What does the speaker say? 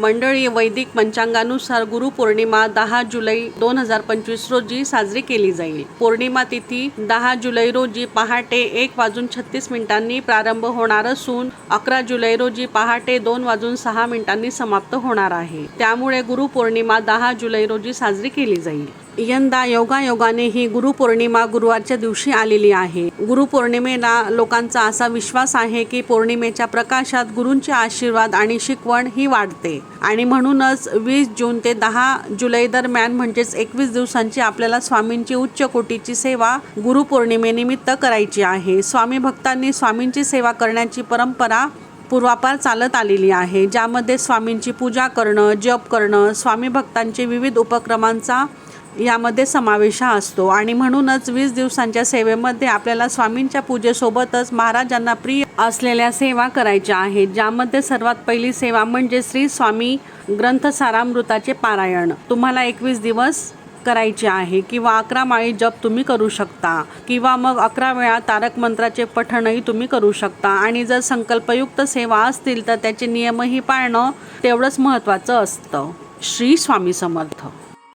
मंडळी वैदिक पंचांगानुसार गुरुपौर्णिमा दहा जुलै दोन हजार पंचवीस रोजी साजरी केली जाईल. पौर्णिमा तिथी दहा जुलै रोजी पहाटे एक वाजून छत्तीस मिनिटांनी प्रारंभ होणार असून अकरा जुलै रोजी पहाटे दोन वाजून सहा मिनिटांनी समाप्त होणार आहे. त्यामुळे गुरुपौर्णिमा दहा जुलै रोजी साजरी केली जाईल. यंदा योगायोगाने ही गुरुपौर्णिमा गुरुवारच्या दिवशी आलेली आहे. गुरुपौर्णिमेला लोकांचा असा विश्वास आहे की पौर्णिमेच्या प्रकाशात गुरूंचे आशीर्वाद आणि शिकवण ही वाढते. आणि म्हणूनच वीस जून ते दहा जुलै दरम्यान म्हणजेच एकवीस दिवसांची आपल्याला स्वामींची उच्च कोटीची सेवा गुरुपौर्णिमेनिमित्त करायची आहे. स्वामी भक्तांनी स्वामींची सेवा करण्याची परंपरा पूर्वापार चालत आलेली आहे. ज्यामध्ये स्वामींची पूजा करणं जप करणं स्वामी भक्तांचे विविध उपक्रमांचा यामध्ये समावेश असतो. आणि म्हणूनच वीस दिवसांच्या सेवेमध्ये आपल्याला स्वामींच्या पूजेसोबतच महाराजांना प्रिय असलेल्या सेवा करायच्या आहेत. ज्यामध्ये सर्वात पहिली सेवा म्हणजे श्री स्वामी ग्रंथसारामृताचे पारायण. तुम्हाला एकवीस दिवस करायचे आहे किंवा अकरा माळी जप तुम्ही करू शकता किंवा मग अकरा वेळा तारक मंत्राचे पठणही तुम्ही करू शकता. आणि जर संकल्पयुक्त सेवा असतील तर त्याचे नियमही पाळणं तेवढंच महत्त्वाचं असतं. श्री स्वामी समर्थ.